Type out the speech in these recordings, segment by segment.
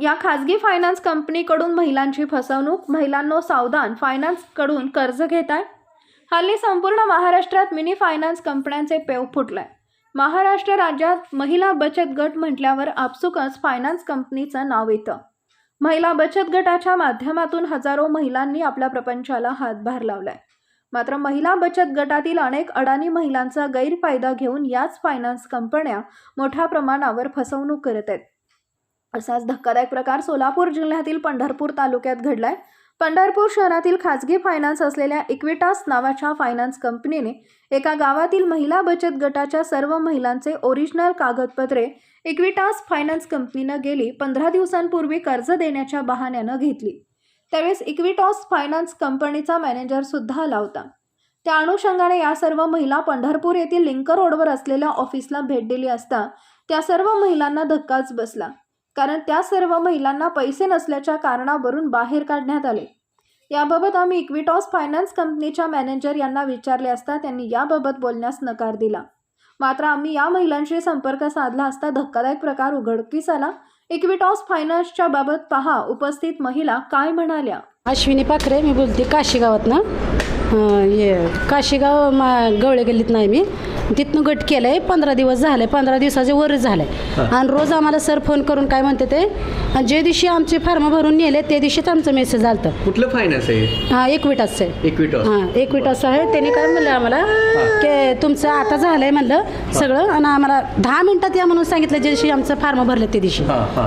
या खाजगी फायनान्स कंपनीकडून महिलांची फसवणूक महिलांनो सावधान फायनान्सकडून कर्ज घेत आहे हल्ली संपूर्ण महाराष्ट्रात मिनी फायनान्स कंपन्यांचे पेव फुटलाय. महाराष्ट्र राज्यात महिला बचत गट म्हटल्यावर आपसुकच फायनान्स कंपनीचं नाव येतं. महिला बचत गटाच्या माध्यमातून हजारो महिलांनी आपल्या प्रपंचाला हातभार लावलाय. मात्र महिला बचत गटातील अनेक अडाणी महिलांचा गैरफायदा घेऊन याच फायनान्स कंपन्या मोठ्या प्रमाणावर फसवणूक करत आहेत. असाच धक्कादायक प्रकार सोलापूर जिल्ह्यातील पंढरपूर तालुक्यात घडलाय. पंढरपूर शहरातील खाजगी फायनान्स असलेल्या इक्विटास नावाच्या फायनान्स कंपनीने एका गावातील महिला बचत गटाच्या सर्व महिलांचे ओरिजिनल कागदपत्रे इक्विटास फायनान्स कंपनीनं गेली पंधरा दिवसांपूर्वी कर्ज देण्याच्या बहाण्यानं घेतली. त्यावेळेस इक्विटॉस फायनान्स कंपनीचा मॅनेजर सुद्धा आला होता. त्या अनुषंगाने या सर्व महिला पंढरपूर येथील लिंक रोडवर असलेल्या ऑफिसला भेट दिली असता त्या सर्व महिलांना धक्काच बसला. कारण त्या सर्व महिलांना पैसे नसल्याच्या कारणावरून बाहेर काढण्यात आले. याबाबत आम्ही इक्विटॉस फायनान्स कंपनीच्या मॅनेजर यांना विचारले असता त्यांनी याबाबत बोलण्यास नकार दिला. मात्र आम्ही या महिलांशी संपर्क साधला असता धक्कादायक प्रकार उघडकीस आला. इक्विटॉस फायनान्सच्या बाबत पहा उपस्थित महिला काय म्हणाल्या? अश्विनी पाखरे मी बोलते काशीगावातनं अं, काशीगाव मा गवळे गल्लीत नाही मी. तिथनं गट केलं आहे पंधरा दिवस झाले पंधरा दिवसाचे वरच झाले आणि रोज आम्हाला सर फोन करून काय म्हणते ते आणि जे दिवशी आमचे फॉर्म भरून नेले त्या दिवशीच आमचं मेसेज आलं कुठलं फायनान्स आहे? हां एकविटाचं आहे. इक्विटॉस हां एकविटाचं आहे. त्यांनी काय म्हणलं आम्हाला की तुमचं आता झालं आहे म्हणलं सगळं आणि आम्हाला दहा मिनिटात या म्हणून सांगितलं जे दिवशी आमचं फॉर्म भरलं त्या दिवशी.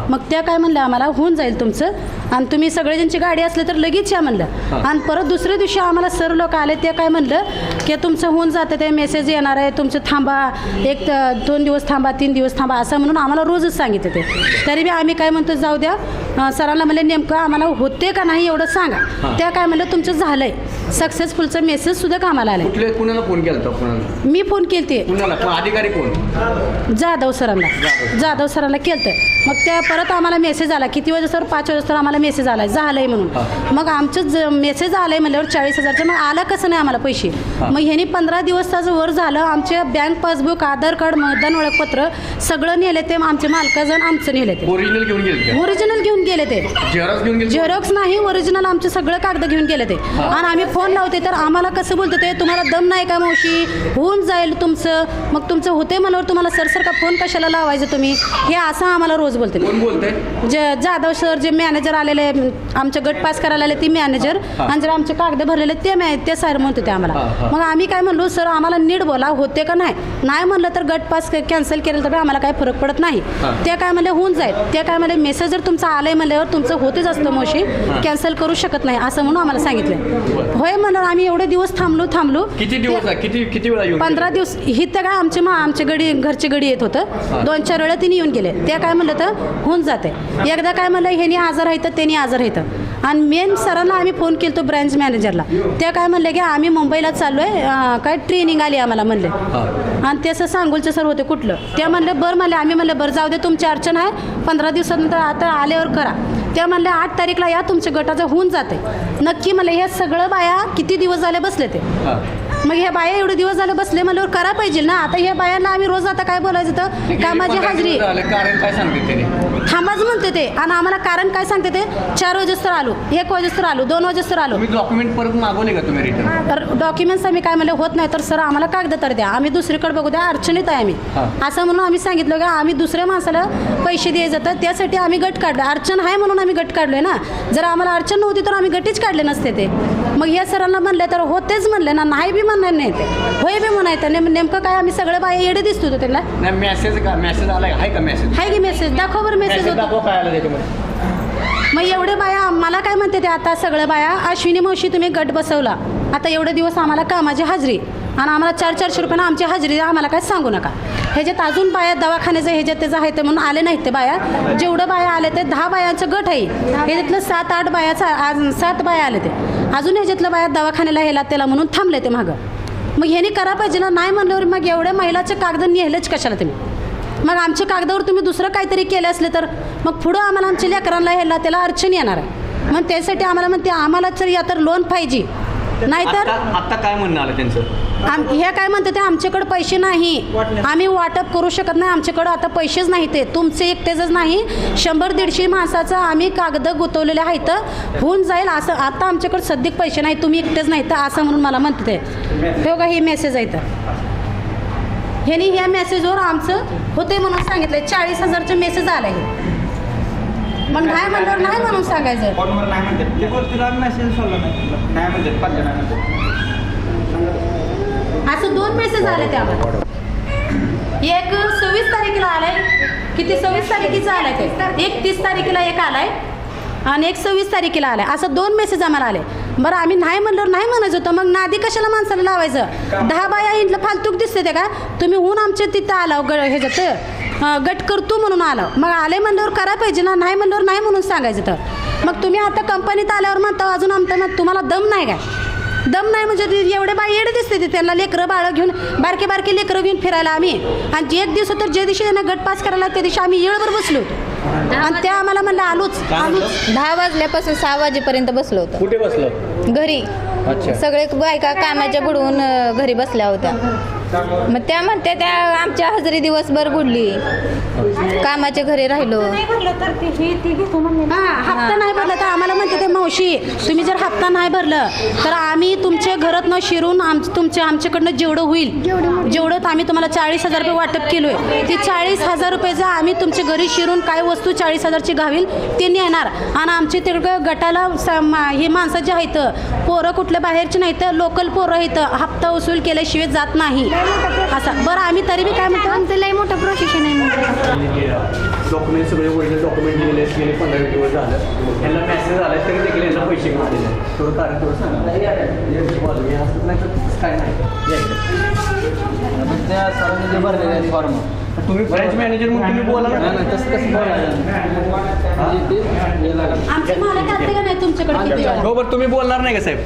मग त्या काय म्हणलं आम्हाला होऊन जाईल तुमचं आणि तुम्ही सगळे ज्यांची गाडी असले तर लगेच या म्हणलं. आणि परत दुसऱ्या दिवशी आम्हाला सर लोक आले ते काय म्हणलं की तुमचं होऊन जातं ते मेसेज येणार आहे तुमचं थांबा एक दोन दिवस थांबा तीन दिवस थांबा असं म्हणून आम्हाला रोजच सांगितलं ते. तरी बी आम्ही काय म्हणतो जाऊ द्या. सरांना म्हणले नेमकं आम्हाला होते का नाही एवढं सांगा. त्या काय म्हणलं तुमचं झालंय. सक्सेसफुलचं मेसेज सुद्धा कामाला आलंय. कुठले कुणाला फोन केला होता कुणाला? मी फोन केलते. कुणाला? कोण? अधिकारी कोण? जाधव सरांना. जाधव. सरांना केलतं. मग त्या परत आम्हाला मेसेज आला. किती वाजे सर? पाच वाजे सर आम्हाला मेसेज आला. झालंय म्हणून. मग आमचं मेसेज आलंय म्हणल्यावर चाळीस हजारचं मग आलं कसं नाही आम्हाला पैसे. मग ह्यांनी पंधरा दिवसाचं वर झालं. आमचे बँक पासबुक आधार कार्ड मतदान ओळखपत्र सगळं नेले ते. आमचे मालकाजण आमचं नेले ते. ओरिजिनल घेऊन गेले ओरिजिनल घेऊन गेले ते. झेरॉक्स घेऊन गेले? झेरॉक्स नाही ओरिजिनल आमचे सगळं कागद घेऊन गेले ते. आणि आम्ही फोन लावते तर आम्हाला कसं बोलतो ते तुम्हाला दम नाही का मावशी? होऊन जाईल तुमचं. मग तुमचं होते म्हणल्यावर तुम्हाला सर सर का फोन कशाला लावायचं तुम्ही? हे असं आम्हाला रोज बोलते कोण बोलतंय? जे जाधव सर जे मॅनेजर आलेले आमचे गट पास करायला आले ती मॅनेजर. आणि जर आमचे कागद भरलेले ते मॅ ते सर म्हणत होते आम्हाला. मग आम्ही काय म्हणलो सर आम्हाला नीट बोला होते का नाही? नाही म्हणलं तर गट पास कॅन्सल केलं तर आम्हाला काही फरक पडत नाही. ते काय म्हणले होऊन जाईल. ते काय म्हणले मेसेज जर तुमचा आलाय म्हणल्यावर तुमचं होतेच असतं मोशी. कॅन्सल करू शकत नाही असं म्हणून आम्हाला सांगितलं होय म्हणून आम्ही एवढे दिवस थांबलो थांबलो. किती दिवस किती किती वेळा पंधरा दिवस ही तर काय आमचे मा आमचे गडी घरची गडी येत होतं. दोन चार वेळा तिने येऊन गेले. ते काय म्हणलं तर होऊन जाते. एकदा काय म्हणलं ह्यानी आजार आहे तर त्यांनी आजार आहे आणि मेन सरांना आम्ही फोन केलो ब्रँच मॅनेजरला ते काय म्हणले की आम्ही मुंबईला चाललो आहे काय ट्रेनिंग आली आम्हाला म्हणले. आणि ते असं सांगोलचे सर होते कुठलं. ते म्हणले बरं म्हणले आम्ही म्हणलं बरं जाऊ दे तुमची अडचण आहे पंधरा दिवसानंतर आता आल्यावर करा. ते म्हणले आठ तारीखला या तुमच्या गटाचं होऊन जाते नक्की म्हणले हे सगळं बाया किती दिवस झाले बसले ते. मग हे बाया एवढे दिवस झाले बसले म्हणल्यावर करा पाहिजे ना. आता हे बायांना आम्ही रोज आता काय बोलायचं तर? कामाची हाजरी. कारण काय सांगते थांबाच म्हणते ते. आणि आम्हाला कारण काय सांगते ते? चार वाजेस्तर आलो एक वाजेस्तर आलो दोन वाजेस्तर आलो. तुम्ही डॉक्युमेंट परत मागवले का तुम्ही रिटर्न तर डॉक्युमेंट्स आम्ही काय म्हणले होत नाही तर सर आम्हाला कागद तर द्या. आम्ही दुसरीकडे बघू द्या अडचणीत आहे आम्ही. हा. असं म्हणून आम्ही सांगितलं की आम्ही दुसऱ्या माणसाला पैसे द्यायचे तर त्यासाठी आम्ही गट काढलो. अडचण आहे म्हणून आम्ही गट काढलोय ना. जर आम्हाला अडचण नव्हती तर आम्ही गटीच काढले नसते ते. मग या सरांना म्हणले तर होतेच म्हणले ना. नाही बी म्हणणार नाही ते. होय बी म्हणायचं नेम नेमकं काय आम्ही सगळे बाया येडे दिसतो होतो त्यांना नाही मेसेज का मेसेज आलाय आहे का मेसेज हाय की मेसेज दाखव बरं मेसेज मेसेज होतो. दाखवा काय आलं त्याच्यामध्ये. मग एवढे बाया मला काय म्हणते ते आता सगळं बाया अश्विनी मावशी तुम्ही गट बसवला. आता एवढे दिवस आम्हाला कामाची हाजरी आणि आम्हाला चार चारशे रुपयानं आमची हाजरी द्या, आम्हाला काय सांगू नका. ह्याच्यात अजून बाया दवाखान्याचं ह्याच्यात त्याचं आहे ते म्हणून आले नाहीत ते बाया. जेवढं बाया आले ते दहा बायांचं गट आहे. ह्याच्यातलं सात आठ बायाचा आज सात बाया आले ते. अजून ह्याच्यातलं बाया दवाखान्याला ह्याला त्याला म्हणून थांबले ते मागं. मग ह्याने करा पाहिजे ना. नाही म्हणल्यावर मग एवढ्या महिलाचे कागद नेलेच कशाला तुम्ही? मग आमच्या कागदावर तुम्ही दुसरं काहीतरी केलं असले तर? मग पुढं आम्हाला आमच्या लेकरांना ह्याला त्याला अडचण येणार आहे. मग त्यासाठी आम्हाला म्हणते आम्हाला तर या तर लोन पाहिजे. नाहीतर आता आता काय म्हणणं आलं त्यांचं? आम ह्या काय म्हणते ते आमच्याकडे पैसे नाही. आम्ही वाटप करू शकत नाही आमच्याकडं आता पैसेच नाही ते. तुमचे एकटेच नाही. शंभर दीडशे माणसाचं आम्ही कागद गुतवलेले आहेत. होऊन जाईल असं आता आमच्याकडे सध्या पैसे नाही तुम्ही एकटेच नाही तर असं म्हणून मला म्हणते ते ठेव का ही मेसेज आहे तर ह्यानी ह्या मेसेजवर आमचं होते म्हणून सांगितलं चाळीस हजारचं मेसेज आलं आहे मग नाही म्हणल्यावर नाही म्हणून सांगायचं. फोनवर नाही म्हणते? ते बोल तुला मेसेज सोडला नाही. तुला नाही म्हणते पाच नाही म्हणते असं दोन मेसेज आले ते आम्हाला एक सव्वीस तारखेला आलाय. किती सव्वीस तारखेचा आलाय ते? एक तीस तारखेला एक आलाय आणि एक सव्वीस तारखेला आलाय. असं दोन मेसेज आम्हाला आले. बरं आम्ही नाही म्हणल्यावर नाही म्हणायचं होतं. मग नादी कशाला माणसाला लावायचं? दहा बाया इंटलं फालतूक दिसते ते का? तुम्ही होऊन आमच्या तिथं आलाव ग ह्याच्यात. गट करतो म्हणून आलो. मग आले म्हणल्यावर करायला पाहिजे ना नाही म्हणल्यावर नाही म्हणून सांगायचं तर. मग तुम्ही आता कंपनीत आल्यावर म्हणता अजून आमचं मग तुम्हाला दम नाही काय? दम नाही म्हणजे ते एवढे बाई येडे दिसते ते त्यांना लेकरं बाळं घेऊन बारके बारके लेकरं घेऊन फिरायला आम्ही. आणि एक दिवस तर ज्या दिवशी त्यांना गट पास करायला त्या दिवशी आम्ही येळभर बसलो होतो. आणि त्या आम्हाला म्हणलं आलोच. आलोच. दहा वाजल्यापासून सहा वाजेपर्यंत बसलो होतो. कुठे बसलं? घरी. अच्छा. सगळे बायका कामाच्या बुडवून अ, घरी बसल्या होत्या. मग त्या म्हणत्या त्या आमच्या हजेरी दिवसभर बुडली. कामाच्या घरी राहिलो. हा हप्ता नाही भरला तर आम्हाला म्हणते ते मावशी तुम्ही जर हप्ता नाही भरलं तर आम्ही तुमच्या घरात न शिरून आम तुमच्या आमच्याकडनं जेवढं होईल जेवढं तर आम्ही तुम्हाला चाळीस हजार रुपये वाटप केलोय. ते चाळीस हजार रुपयेचा आम्ही तुमच्या घरी शिरून काय वस्तू चाळीस हजारची घावील ते नेणार. आणि आमचे तिकडं गटाला स- मा- हे माणसं जे आहेत पोरं कुठल्या बाहेरचे नाहीत लोकल पोरं आहेत हप्ता वसूल केल्याशिवाय जात नाही. असं. बरं आम्ही तरी बी काय म्हणतो? आमचं लई मोठं प्रोसेशन आहे म्हणतो डॉक्युमेंट सगळे ओरिजिनल डॉक्युमेंट गेले गेले पंधरा दिवस झालं. यांना मेसेज आला तरी देखील यांना पैसे घेतलेले आहेत. थोडं कारण थोडं सांगा. नाही काय नाही. त्या सरांनी जे भरलेले आहेत फॉर्म तुम्ही ब्रँच मॅनेजर म्हणून तुम्ही बोला ना. तसं कसं बोलायचं आमचे मालक आले का नाही तुमच्याकडे? हो बरं तुम्ही बोलणार नाही का साहेब?